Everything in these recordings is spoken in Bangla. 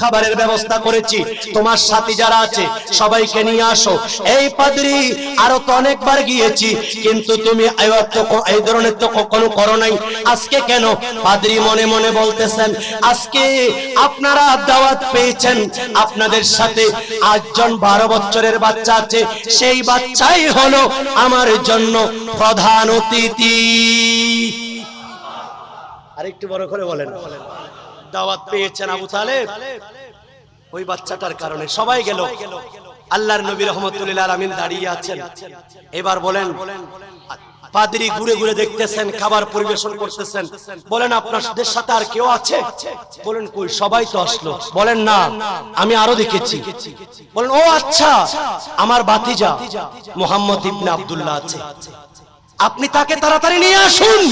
খাবারের ব্যবস্থা করেছি। তোমার সাথী যারা আছে, সবাইকে নিয়ে আসো। এই পাদ্রি, আরও তো অনেকবার গিয়েছি, কিন্তু তুমি এই ধরনের তো কখনো করো নাই। আজকে কেন? পাদ্রি মনে মনে বলতেছেন, আজকে আপনারা দাওয়াত পেয়েছেন। আপনাদের সাথে আটজন বারো বছরের বাচ্চা আছে। সেই বাচ্চাই হলো আমার জন্য প্রধান অতিথি। আরেকটু বড় করে বলেন। দাওয়াত পেয়েছেন আবু তালেব? ওই বাচ্চাটার কারণে। সবাই গেল। আল্লাহর নবী রহমতুল্লাহ আমিন দাঁড়িয়ে আছেন। এবার বলেন, পাদ্রি ঘুরে ঘুরে দেখতেছেন, খাবার পরিবেশন করতেছেন। বলেন আপনাদের সাথে আর কেউ আছে? বলেন, কই, সবাই তো আসলো। বলেন, না, আমি আরও দেখেছি। বলেন, ও আচ্ছা আমার বাতিজা মোহাম্মদ ইবনে আব্দুল্লাহ আছে। আপনি তাকে তাড়াতাড়ি নিয়ে আসুন।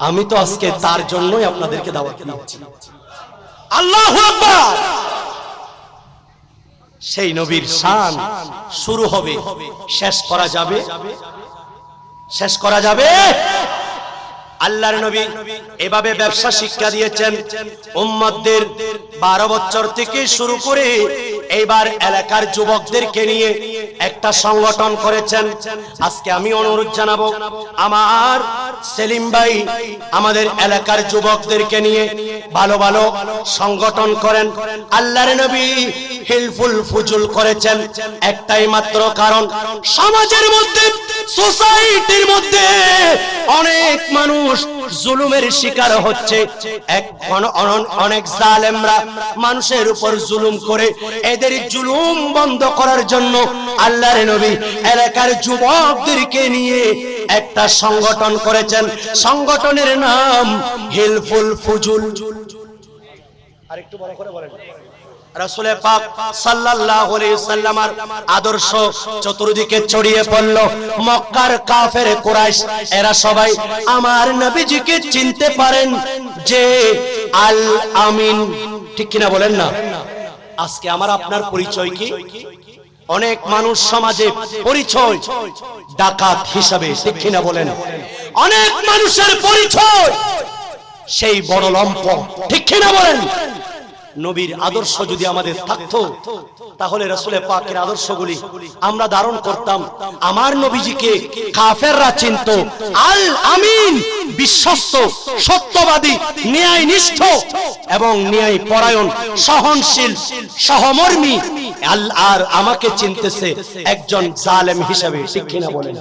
আমি তো আজকে তার জন্যই আপনাদেরকে দাওয়াত দিয়েছি। আল্লাহ সেই নবীর শান শুরু হবে শেষ করা যাবে। শেষ করা যাবে। আল্লাহর নবী এভাবে ব্যবসা শিক্ষা দিয়েছেন। উম্মতদের বারো বছর থেকে শুরু করে এইবার এলাকার যুবকদেরকে নিয়ে একটা সংগঠন করেছেন। আজকে আমি অনুরোধ জানাব, আমার সেলিম ভাই আমাদের এলাকার যুবকদেরকে নিয়ে ভালো ভালো সংগঠন করেন। আল্লাহর নবী হিলফুল ফুজুল করেছেন। একটাই মাত্র কারণ, সমাজের মধ্যে, সোসাইটির মধ্যে অনেক মানুষ জুলুমের শিকার হচ্ছে। অনেক জালেমরা মানুষের উপর জুলুম করে এদের জুলুম বন্ধ করার জন্য আল্লাহর নবী এলাকার যুবকদেরকে নিয়ে একটা সংগঠন করেছেন। সংগঠনের নাম হিলফুল ফুজুল। আরেকটু বড় করে বলেন। রাসূলে পাক আলাইহি সাল্লামার আদর্শ চতুর্দিকে ছড়িয়ে পড়ল। মক্কার কাফের কুরাইশ, এরা সবাই আমার নবীজিকে চিনতে পারেন যে আল আমিন। ঠিক কিনা বলেন না? আজকে আমার আপনার পরিচয় কি? অনেক মানুষ সমাজে পরিচয় ডাকাত হিসাবে, ঠিক কিনা বলেন? অনেক মানুষের পরিচয় সেই বড় লম্প ঠিক কিনা বলেন? নবীর আদর্শ যদি আমাদের থাকতো, তাহলে রসুলের পাকের আদর্শগুলি আমরা ধারণ করতাম। আমার নবীজিকে কাফেররা চিনত। আল আমিন, বিশ্বস্ত, সত্যবাদী ন্যায় নিষ্ঠ এবং ন্যায় পরায়ণ সহনশীল, সহমর্মী। আল আর আমাকে চিনতেছে একজন জালেম হিসাবে। ঠিক কিনা বলেন?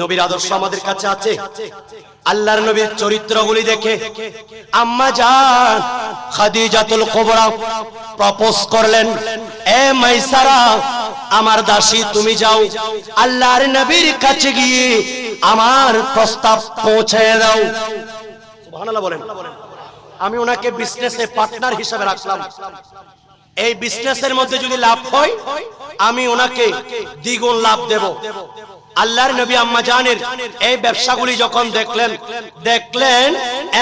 নবীর আদর্শ আমাদের কাছে আছে? আল্লাহর নবীর চরিত্রগুলি দেখে আম্মা জান খাদিজাতুল কুবরা প্রপোজ করলেন, এ মাইসারা, আমার দাসী, তুমি যাও, আল্লাহর নবীর কাছে গিয়ে আমার প্রস্তাব পৌঁছে দাও। সুবহানাল্লাহ বলেন। আমি ওনাকে বিজনেসে পার্টনার হিসেবে রাখলাম। এই বিজনেসের মধ্যে যদি লাভ হয়, আমি ওনাকে দ্বিগুণ লাভ দেব। আল্লাহর নবী আম্মা জানের এই ব্যবসাগুলি যখন দেখলেন দেখলেন,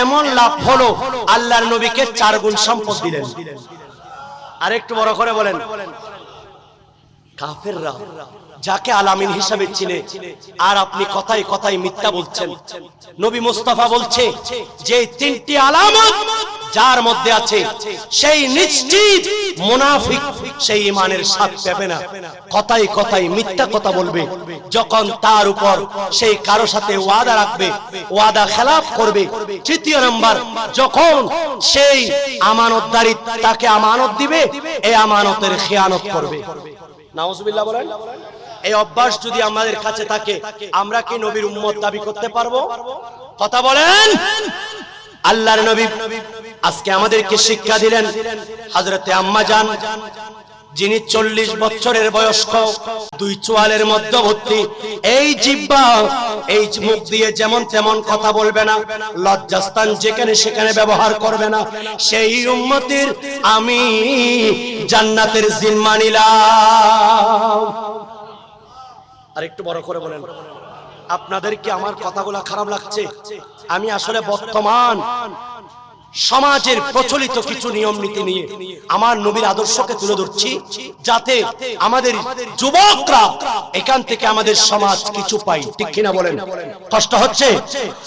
এমন লাভ হলো, আল্লাহর নবীকে চার গুণ সম্পদ দিলেন। আরেকটু বড় করে বলেন, কাফেররা যাকে আলামিন হিসাবে চিনে। আর আপনি কথাই কথাই মিথ্যা বলছেন। নবী মুস্তাফা বলছে যে তিনটি আলামত যার মধ্যে আছে, সেই নিশ্চিত মুনাফিক সেই ইমানের স্বাদ পাবে না। কথাই কথাই মিথ্যা কথা বলবে, যখন তার উপর সেই কারও সাথে ওয়াদা রাখবে, ওয়াদা খেলাফ করবে। তৃতীয় নাম্বার, যখন সেই আমানতদারি তাকে আমানত দিবে এই আমানতের খেয়ানত করবে। নাউজুবিল্লাহ বলেন। এই অভ্যাস যদি আমাদের কাছে থাকে, আমরা কি নবীর উম্মত দাবি করতে পারব? কথা বলেন। আল্লাহর নবী আজকে আমাদেরকে শিক্ষা দিলেন, হযরতে আম্মা জান যিনি চল্লিশ বছরের বয়স্ক, দুই চোয়ালের মধ্যবর্তী। এই জিব্বা, এই মুখ দিয়ে যেমন তেমন কথা বলবে না, লজ্জাস্থান যেখানে সেখানে ব্যবহার করবে না, সেই উম্মতির আমি জান্নাতের জিম্মা নিলাম। আর একটু বড় করে বলেন, আপনাদের কি আমার কথাগুলো খারাপ লাগছে? আমি আসলে বর্তমান সমাজের প্রচলিত কিছু নিয়ম নীতি নিয়ে আমার নবীর আদর্শকে তুলে ধরছি, যাতে আমাদের যুবকরা এখান থেকে আমাদের সমাজ কিছু পাই ঠিক কিনা বলেন? কষ্ট হচ্ছে?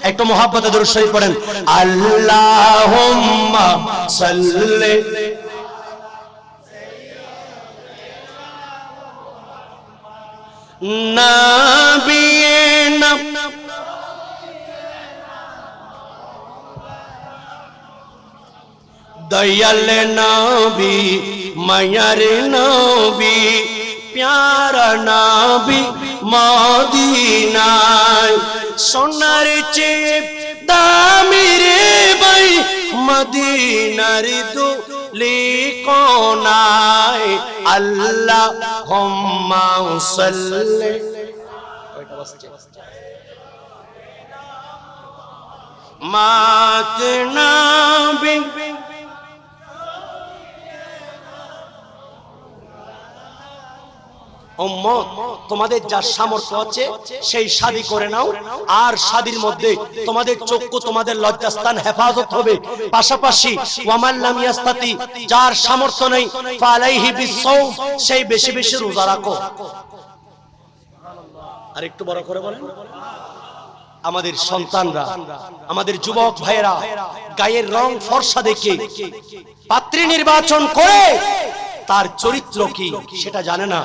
একটু মহাব্বতে দূর পড়েন আল্লাহ দয়াল নবী মায়ার নবী প্যারা নবী মদিনায় সোনার চেপ দামি রে ভাই মদিনার দু লিকোনায় আল্লাহ হুম্মা সাল্লি। মাত নবী তোমাদের যার সামর্থ্য সেই করে নাও। আর মধ্যে তোমাদের চক্ষু, তোমাদের লজ্জাস্থান হেফাজত হবে। পাশাপাশি যার সামর্থ্য নেই বেশি বেশি রোজা রাখো। আর আমাদের সন্তানরা, আমাদের যুবক ভাইয়েরা, গায়ের রং ফর্সা দেখে, পাত্রী নির্বাচন করে তার চরিত্র কি? সেটা জানে না।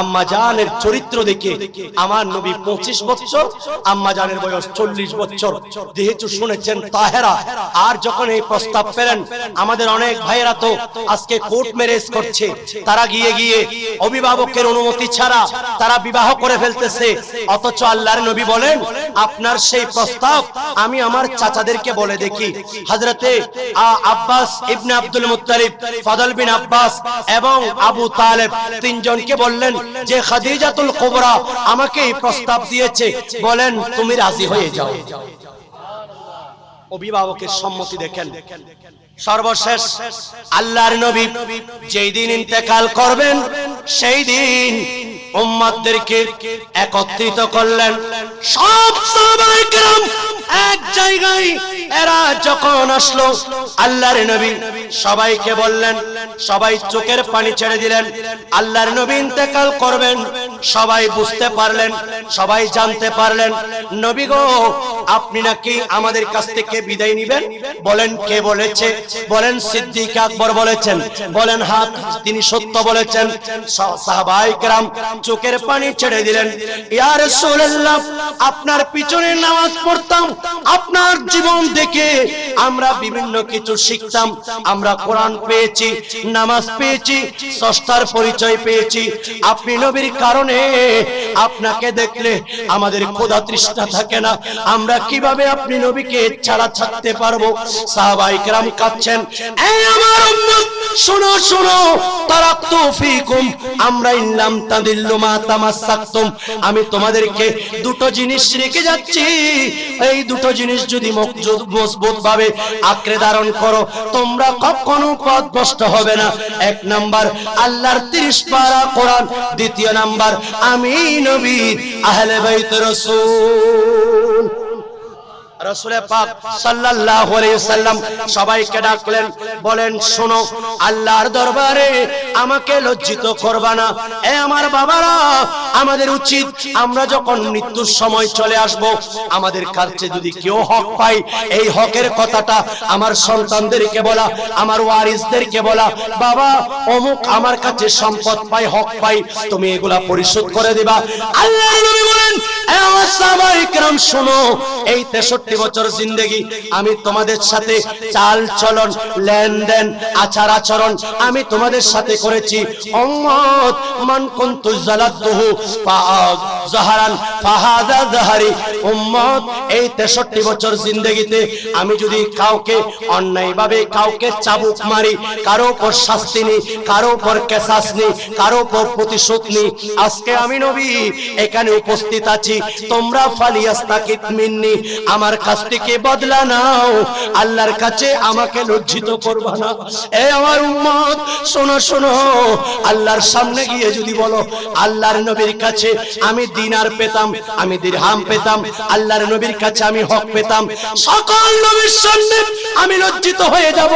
আম্মা জানের চরিত্র দেখে আমার নবী পঁচিশ বছর, আম্মা জানের বয়স চল্লিশ বছর। যেহেতু শুনেছেন তাহেরা, আর যখন এই প্রস্তাব পেলেন, আমাদের অনেক ভাইয়েরা তো আজকে কোর্ট ম্যারেজ করছে। তারা গিয়ে গিয়ে অভিভাবকের অনুমতি ছাড়া তারা বিবাহ করে ফেলতেছে। অথচ আল্লাহর নবী বলেন, আপনার সেই প্রস্তাব আমি আমার চাচাদেরকে বলে দেখি। হজরতে Abbas ibn Abdul Muttalib, Fadl bin Abbas এবং আবু তালেব তিনজনকে বললেন যে খাদিজাতুল কুবরা আমাকে এই প্রস্তাব দিয়েছে। বলেন, তুমি রাজি হয়ে যাও। অভিভাবকের সম্মতি দেখেন। সর্বশেষ আল্লাহর নবী যেই দিন ইন্তেকাল করবেন, সেই দিন উম্মাদদেরকে একত্রিত করলেন। সব সাহাবায়ে কেরাম এক জায়গায় এরা যখন আসলো আল্লাহর নবী সবাইকে বললেন সবাই চোখের পানি ছেড়ে দিলেন আল্লাহর নবী ইন্তেকাল করবেন সবাই বুঝতে পারলেন সবাই জানতে পারলেন নবী গো আপনি নাকি আমাদের কাছ থেকে বিদায় নিবেন বলেন কে বলেছে বলেন সিদ্দিক আকবর বলেছেন বলেন হাত তিনি সত্য বলেছেন সাহাবাই کرام চোখের পানি ছেড়ে দিলেন ইয়া রাসূলুল্লাহ আপনার পিছনে নামাজ পড়তাম আপনার জীবন দেখে আমরা বিভিন্ন কিছু শিখতাম। আমরা কোরআন পেয়েছি, নামাজ পেয়েছি সস্তার পরিচয় পেয়েছি। আপনি নবীর কারণে আপনাকে দেখলে আমাদের খোদা তৃষ্ঠা থাকে না। আমরা কীভাবে আপনি নবীকে ছাড়া ছাড়তে পারব? সাহাবাই কেরাম কাঁদছেন আমার শোনো শোনো, তারা তৌফিকুম আমরা ইল্লাম তাদিল্লু মা তামাসাকতুম আমি তোমাদেরকে দুটো জিনিস রেখে যাচ্ছি। এই দুটো জিনিস যদি মজবুত ভাবে আঁকড়ে ধারণ করো, তোমরা কখনো পথ নষ্ট হবে না। এক নাম্বার, আল্লাহর 30 পারা কোরআন। দ্বিতীয় নাম্বার, আমি নবী আহলে বাইত রাসূল। রসুলের পাক সাল্লাল্লাহু সবাইকে ডাকলেন, বলেন, শোনো, আল্লাহর দরবারে আমাকে লজ্জিত করবা এ আমার বাবারা, আমাদের উচিত আমরা যখন মৃত্যুর সময় চলে আসব, আমাদের কাছে যদি কেউ হক পাই এই হকের কথাটা আমার সন্তানদেরকে বলা, আমার ওয়ারিসদেরকে বলা, বাবা, অমুক আমার কাছে সম্পদ পাই হক পাই তুমি এগুলা পরিশোধ করে দিবা। আল্লাহর 63 বছর জিন্দেগি আমি তোমাদের সাথে চাল চলন, লেনদেন, আচার আচরণ আমি তোমাদের সাথে করেছি। উম্মত কুনতু জালাতুহু ফাআদ জাহারান ফাহাদা জাহারি। উম্মত, এই 63 বছর জিন্দেগিতে আমি যদি কাউকে অন্যায়ভাবে কাউকে চাবুক মারি, কারও উপর শাস্তি নি, কারও উপর কেসাস নি, কারও উপর প্রতিশোধ নি, আজকে আমি নবী এখানে উপস্থিত আছি। তোমরা আমার কাছ থেকে বদলা নাও। আল্লাহর কাছে আমাকে লজ্জিত করবা না। এ আমার উম্মত, শোনো শোনো, আল্লাহর সামনে গিয়ে যদি বলো, আল্লাহর নবীর কাছে আমি দিনার পেতাম, আমি দিরহাম পেতাম, আল্লাহর নবীর কাছে আমি হক পেতাম, সকল নবীর সামনে আমি লজ্জিত হয়ে যাব।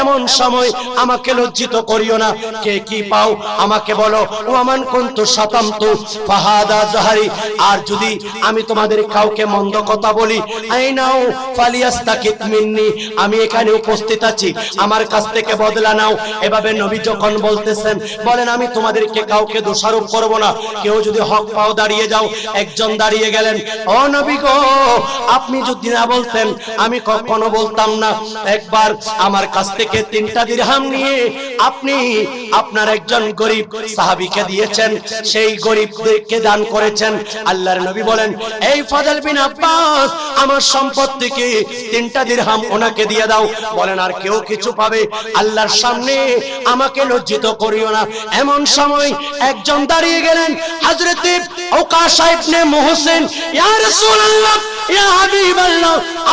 এমন সময় আমাকে লজ্জিত করিও না। কে কি পাও আমাকে বলো। ওয়ামান কুনতু শাতামতু ফাহাদা জাহারি, আর যদি আমি তোমাদের কাউকে মন্দ কথা বলি আই নাও ফালিয়াস্তাকিত মিন্নি আমি এখানে উপস্থিত আছি আমার কাছ থেকে বদলা নাও। এভাবে নবী যখন বলতেছেন বলেন আমি তোমাদেরকে কাউকে দোষারোপ করব না কেউ যদি হক পাও দাঁড়িয়ে যাও একজন দাঁড়িয়ে গেলেন ও নবী গো আপনি যদি না বলতেন আমি কখনো বলতাম না একবার আমার কাছ থেকে তিনটা দিরহাম নিয়ে আপনি আপনার একজন গরিব সাহাবীকে দিয়েছেন, সেই গরিবদেরকে দান করেছেন। আল্লাহর নবী বলেন, এই ফাজাল বিন আব্বাস, আমার সম্পদ থেকে তিনটা দিরহাম ওনাকে দিয়ে দাও। বলেন, আর কেউ কিছু পাবে? আল্লাহর সামনে আমাকে লজ্জিত করিও না। এমন সময় একজন দাঁড়িয়ে গেলেন হযরতে ওকাশা ইবনে মুহসিন, ইয়া রাসূলুল্লাহ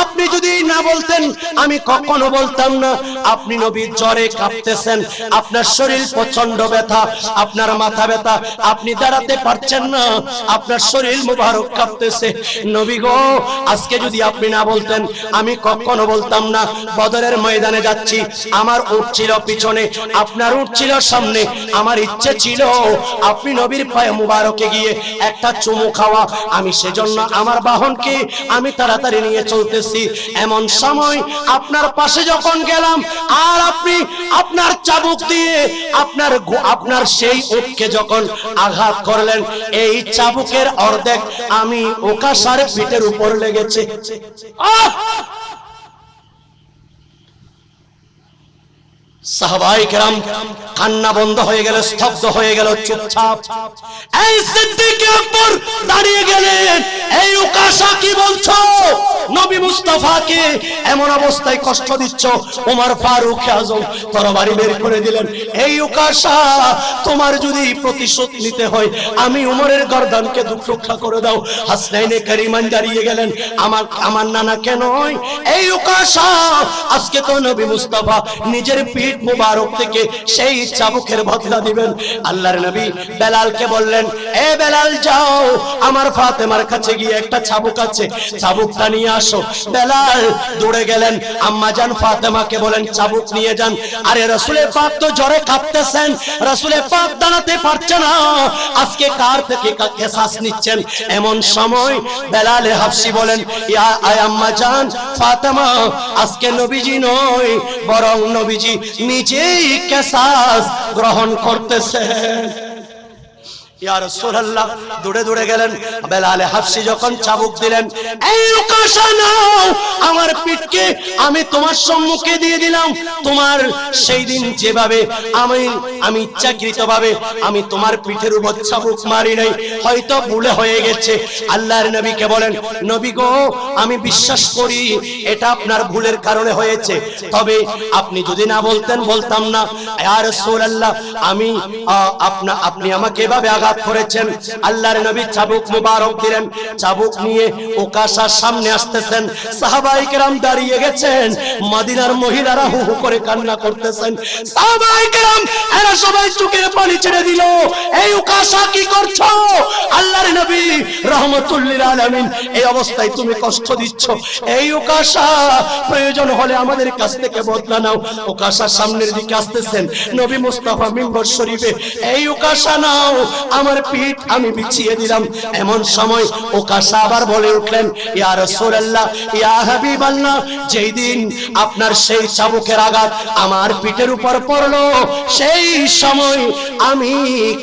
আপনি যদি না বলতেন, আমি কখনো বলতাম না। আপনি নবীর জ্বরে কাঁপতেছেন, আপনার শরীর প্রচণ্ড ব্যথা, আপনার মাথা ব্যথা, আপনি দাঁড়াতে পারছেন না, আপনার শরীর মুবারক কাঁপতেছে। নবী গো, আজকে যদি আপনি না বলতেন, আমি কখনো বলতাম না, বদরের ময়দানে যাচ্ছি, আমার উট ছিল পিছনে, আপনার উট ছিল সামনে, আমার ইচ্ছে ছিল, আপনি নবীর পায়ে মুবারকে গিয়ে একটা চুমু খাওয়া, আমি সেজন্য আমার বাহনকে আমি তাড়াতাড়ি নিয়ে চলতেছি। এমন সময় আপনার পাশে যখন গেলাম, আর আপনি আপনার চাবুক দিয়ে আপনার আপনার সেই ওককে যখন আঘাত করলেন, এই চাবুকের অর্ধেক আমি ওকাশার পিঠের উপর লেগেছে। এমন অবস্থায় কষ্ট দিচ্ছ? ফারুক আজম তরবারি বের করে দিলেন। এই উকাশা তোমার যদি প্রতিশোধ নিতে হয়, আমি উমরের গর্দানকে দুঃখ করে দাও। হাসনাইনে কারিমান দাঁড়িয়ে গেলেন। আমার আমার নানা কেন? এই উকাশা, আজকে তো নবী মুস্তাফা নিজের পিঠ মুবারক থেকে সেই চাবুকের বদলা দিবেন। আল্লাহর নবী বেলালকে বললেন, এ বেলাল, যাও। আমার ফাতেমার কাছে গিয়ে একটা চাবুক আছে। চাবুকটা নিয়ে আসো। বেলাল দৌড়ে গেলেন। আম্মা জান ফাতেমাকে বলেন, চাবুক নিয়ে যান। আরে রসুলের পাক তো জ্বরে কাঁপতেছেন। রসুলের পাক দাঁড়াতে পারছে না। আজকে কার থেকে কাকে শ্বাস নিচ্ছেন? এমন সময় বেলালে হাফসি বলেন, ইয়া, আয় আম্মা জান ফাতেমা, আজকে নবীজি নয়, বরং নবীজি নিজেই কেসাস গ্রহণ করতেছেন ইয়া রাসূলুল্লাহ দৌড়ে দৌড়ে গেলেন। বেলালে হাফসি যখন চাবুক দিলেন, এই উকাশা নাও আমার পিঠকে আমি তোমার সম্মুখে দিয়ে দিলাম। তোমার সেই দিন যেভাবে আমি আমি ইচ্ছাকৃত ভাবে আমি তোমার পিঠের উপর চাবুক মারি নাই, হয়তো ভুলে হয়ে গেছে। আল্লাহর নবীকে বলেন, নবী গো, আমি বিশ্বাস করি এটা আপনার ভুলের কারণে হয়েছে। তবে আপনি যদি না বলতেন, বলতাম না। ইয়া রাসূলুল্লাহ, আমি আপনা, আপনি আমাকে এভাবে আঘাত করেছেন। আল্লাহর নবী চাবুক মুবারক দিলেন। চাবুক নিয়ে ওকাশার সামনে আসতেছেন। সাহাবাই কেরাম দাঁড়িয়ে গেছেন। মদিনার মহিলারা হু হু করে কান্না করতেছেন। সাহাবাই কেরাম, এরা সবাই চোখের পানি ছেড়ে দিল। এই ওকাশা কি করছ? আল্লাহর নবী রহমতুল্লিল আলামিন, এই অবস্থায় তুমি কষ্ট দিচ্ছ। এই ওকাশা প্রয়োজন হলে আমাদের কাছ থেকে বদলা নাও। ওকাশা সামনের দিকে আসতেছেন। নবী মুস্তাফা মিম্বর শরীফে, এই ওকাশা নাও। আমার পিঠ আমি বিছিয়ে দিলাম। এমন সময় ওকাশা আবার বলে উঠলেন, ইয়া রাসূলুল্লাহ, ইয়া হাবিবাল্লাহ, যেই দিন আপনার সেই চাবুকের আঘাত আমার পিঠের উপর পড়ল, সেই সময় আমি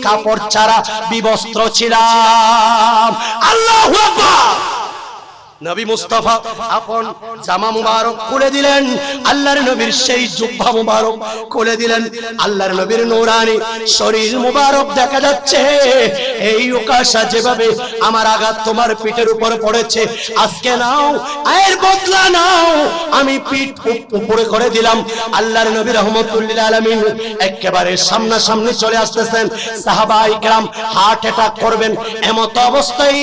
কাপড় ছাড়া বিবস্ত্র ছিলাম। আল্লাহু আকবার! নবী মুস্তাফা আপন জামা মুবারক খুলে দিলেন। আল্লাহর নবীর সেই জুব্বা মুবারক খুলে দিলেন। আল্লাহর নবীর নূরানি শরীর মুবারক দেখা যাচ্ছে। এই উকাশা যেভাবে আমার আঘাত তোমার পিঠের উপর পড়েছে, আজকে নাও আয়ের বদলা নাও। আমি পিঠ উপরে করে দিলাম। আল্লাহর নবী রহমতুল্লিল আলমিন একেবারে সামনাসামনি চলে আসতেছেন। সাহাবা ইকরাম হার্ট অ্যাটাক করবেন। এমত অবস্থায়,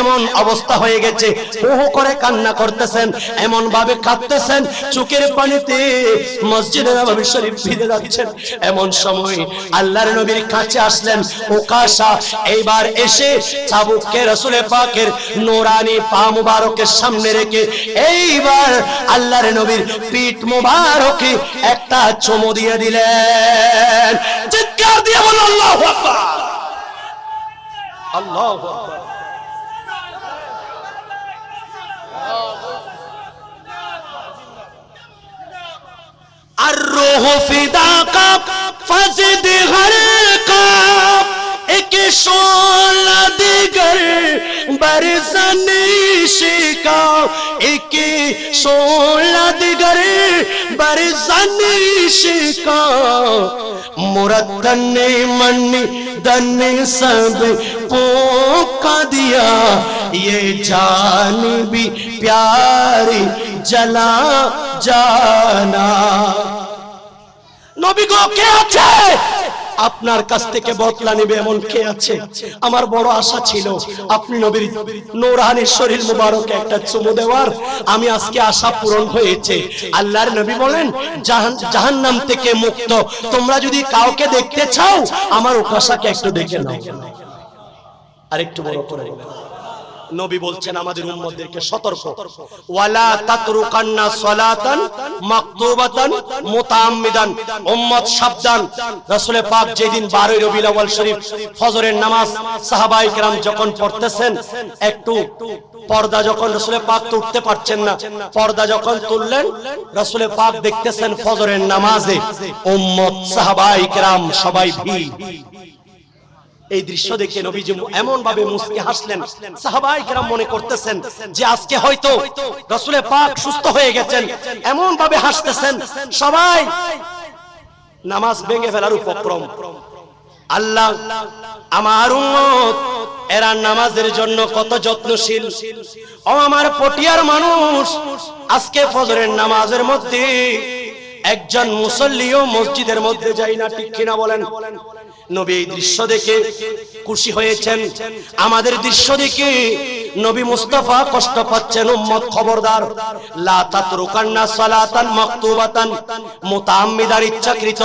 এমন অবস্থা হয়ে গেছে। ওহ হু করে কান্না করতেছেন, এমন ভাবে কাঁদতেছেন, চোখের পানিতে মসজিদে নববী শরীফ ভিজে যাচ্ছেন। এমন সময় আল্লাহর নবীর কাছে আসলেন ওকাশা এইবার এসে চাবুককে রসুলে পাকের নোরানি পা মুবারকের সামনে রেখে এইবার আল্লাহর নবীর পিঠ মুবারকে একটা চুমু দিয়ে দিলেন। চিৎকার দিয়ে বলো আল্লাহু আকবার! আল্লাহু আকবার। আর রোহ ফিদা কাপ ফজদ হর কাপ ایک شولا دیگر برزن شکا ایک شولا دیگر برزن شکا مرتن من دن سب پوکا دیا یہ جان بھی پیاری جلا جانا নবী গো কে আছে আপনার কাছ থেকে বদলা নেবে এমন কে আছে? আমার বড় আশা ছিল আপনি নবীর নৌরানের শরীর মুবারকে একটা চুমু দেওয়ার। আমি আজকে আশা পূরণ হয়েছে। আল্লাহর নবী বলেন, জাহান নাম থেকে মুক্ত। তোমরা যদি কাউকে দেখতে চাও, আমার উপাসাকে একটু দেখে নাও। আরেকটু বড় করে। নবী বলছেন আমাদের উম্মতদেরকে সতর্ক। ওয়ালা তাতরুকান্না সালাতান মাকতুবাতান মুতাআম্মিদান। উম্মত সাবধান। রাসূল পাক যেদিন 12 রবিউল আউয়াল শরীফ ফজরের নামাজ সাহাবায়ে কেরাম যখন পড়তেছেন একটু পর্দা যখন রাসূল পাক তো উঠতে পারছেন না পর্দা যখন তুললেন রাসূল পাক দেখতেছেন ফজরের নামাজে উম্মত সাহাবায়ে কেরাম সবাই ভিড়। এই দৃশ্য দেখে নবীজি এমন ভাবে মুসকে হাসলেন। সাহাবাই কেরাম মনে করতেছেন যে আজকে হয়তো রসুলে পাক সুস্থ হয়ে গেছেন এমন ভাবে হাসতেছেন, সবাই নামাজ ভেঙে ফেলার উপক্রম। আল্লাহ, আমার উম্মত, এরা নামাজের জন্য কত যত্নশীল। ও আমার পটিয়ার মানুষ, আজকে ফজরের নামাজের মধ্যে একজন মুসল্লিও মসজিদের মধ্যে যাই না, ঠিক কিনা বলেন? নবী এই দৃশ্য দেখে খুশি হয়েছেন। আমাদের দৃশ্য দেখে নবী মুস্তাফা কষ্ট পাচ্ছেন উম্মত খবরদার। লা তাতরুকান্না সালাতান মাকতুবাতান। মুতাআম্মিদার ইচ্ছাকৃত।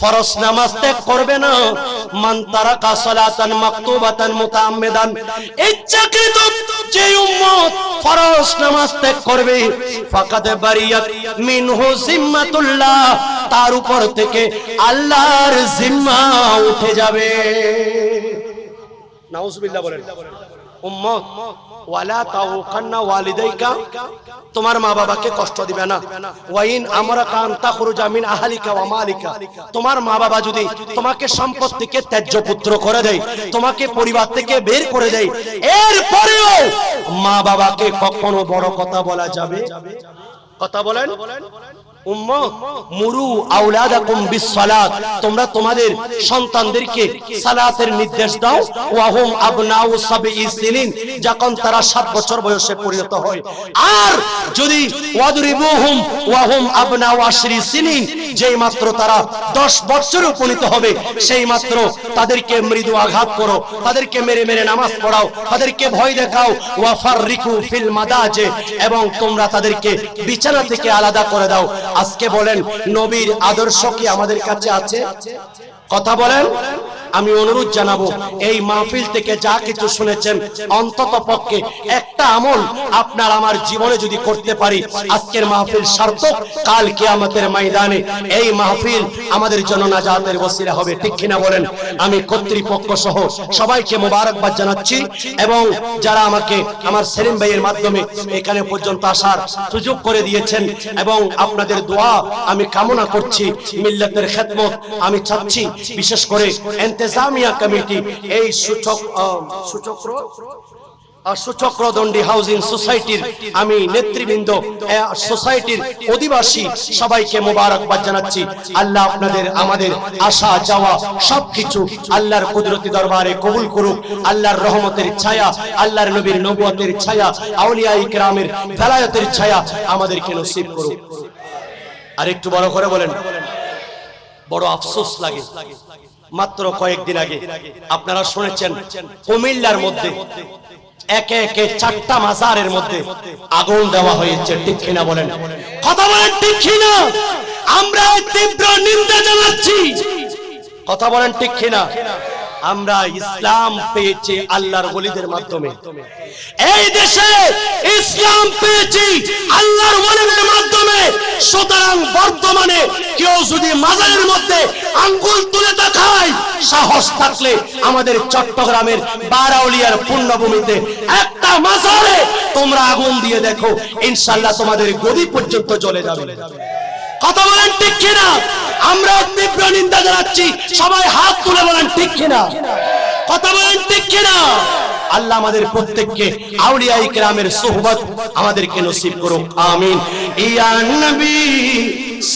ফরজ নামাজ ত্যাগ করবে না। মান তারাকা সালাতান মাকতুবাতান মুতাআম্মিদান ইচ্ছাকৃত যে উম্মত ফরজ নামাজ ত্যাগ করবে, ফাকাদ বারিয়াত মিনহু জিম্মাতুল্লাহ। তার উপর থেকে আল্লাহর জিম্মা উঠে যাবে। নাউজুবিল্লাহ বলেন। উম্মত, ওয়ালা ওয়ালিদাইকা, তোমার মা বাবাকে কষ্ট দিবে না। ওয়াইন আমরা কান ওয়া মালিকা, তোমার মা বাবা যদি তোমাকে সম্পদ থেকে ত্যায্য পুত্র করে দেয়, তোমাকে পরিবার থেকে বের করে দেয়, এরপরেও মা বাবাকে কখনো বড় কথা বলা যাবে? কথা বলেন। উম্মত মুরু আওলাদাকুম বিসসালাত। তোমরা তোমাদের সন্তানদেরকে সালাতের নির্দেশ দাও। ওয়াহুম আবনাউ সাবঈ সিনিন যখন তারা 7 বছর বয়সে পরিণত হয়। আর যদি ওয়াদরিবুহুম ওয়াহুম আবনাউ আশরি সিনিন যেই মাত্র তারা 10 বছরে উপনীত হবে সেই মাত্র তাদেরকে মৃদু আঘাত করো তাদেরকে মেরে মেরে নামাজ পড়াও তাদেরকে ভয় দেখাও। ওয়াফাররিকু ফিল মাদাজে এবং তোমরা তাদেরকে বিছানা থেকে আলাদা করে দাও। আজকে বলেন নবীর আদর্শ কি আমাদের কাছে আছে? কথা বলেন, আমি অনুরোধ জানাব, এই মাহফিল থেকে যা কিছু শুনেছেন, অন্তত পক্ষে একটা আমল আপনার আমার জীবনে যদি করতে পারি, আজকের মাহফিল সার্থক, কাল কিয়ামতের ময়দানে এই মাহফিল আমাদের জন্য নাজাতের ওসিলা হবে, ঠিক কিনা বলেন? আমি কর্তৃপক্ষ সহ সবাইকে মোবারকবাদ জানাচ্ছি এবং যারা আমাকে, আমার সেলিম ভাইয়ের মাধ্যমে এখানে পর্যন্ত আসার সুযোগ করে দিয়েছেন এবং আপনাদের দোয়া আমি কামনা করছি, মিল্লাতের খেদমত আমি চাচ্ছি বিশেষ করে এন্তেজামিয়া কমিটি, এই সূচক সূচক্র সুচক্রদণ্ডী হাউজিং সোসাইটির আমি নেতৃবৃন্দ সোসাইটির অধিবাসী সবাইকে মোবারকবাদ জানাচ্ছি। আল্লাহ আপনাদের, আমাদের আসা যাওয়া সবকিছু আল্লাহর কুদরতি দরবারে কবুল করুক। আল্লাহর রহমতের ছায়া, আল্লাহর নবীর নবুয়তের ছায়া আউলিয়া ইকরামের বেলায়তের ছায়া আমাদেরকে নসিব করুক। আর একটু বড় করে বলেন বড় আফসোস লাগে। মাত্র কয়েকদিন আগে আপনারা শুনেছেন, কুমিল্লার মধ্যে একে একে চারটা মাজারের মধ্যে আগুন দেওয়া হয়েছে, ঠিক বলেন? কথা বলেন, ঠিক আমরা তীব্র নিন্দা জানাচ্ছি। কথা বলেন, ঠিক আমরা ইসলাম পেয়েছি আল্লাহর ওলিদের মাধ্যমে। এই দেশে ইসলাম পেয়েছি আল্লাহর ওলিদের মাধ্যমে। সুতরাং বর্তমানে কেউ যদি মাজারের মধ্যে আঙ্গুল তুলে দেখায় সাহস থাকলে আমাদের চট্টগ্রামের বারাউলিয়ার পূর্ণভূমিতে একটা মাজারে তোমরা আগুন দিয়ে দেখো ইনশাল্লাহ তোমাদের গদি পর্যন্ত চলে যাবে। কথা বলেন ঠিক কিনা? আমরা তীব্র নিন্দা জানাচ্ছি। সবাই হাত তুলে বলেন, ঠিক কিনা? কথা বলেন, ঠিক কিনা? আল্লাহ আমাদের প্রত্যেককে আউলিয়া ইকরামের সোহবত আমাদেরকে নসিব করুক, আমিন। ইয়া নবী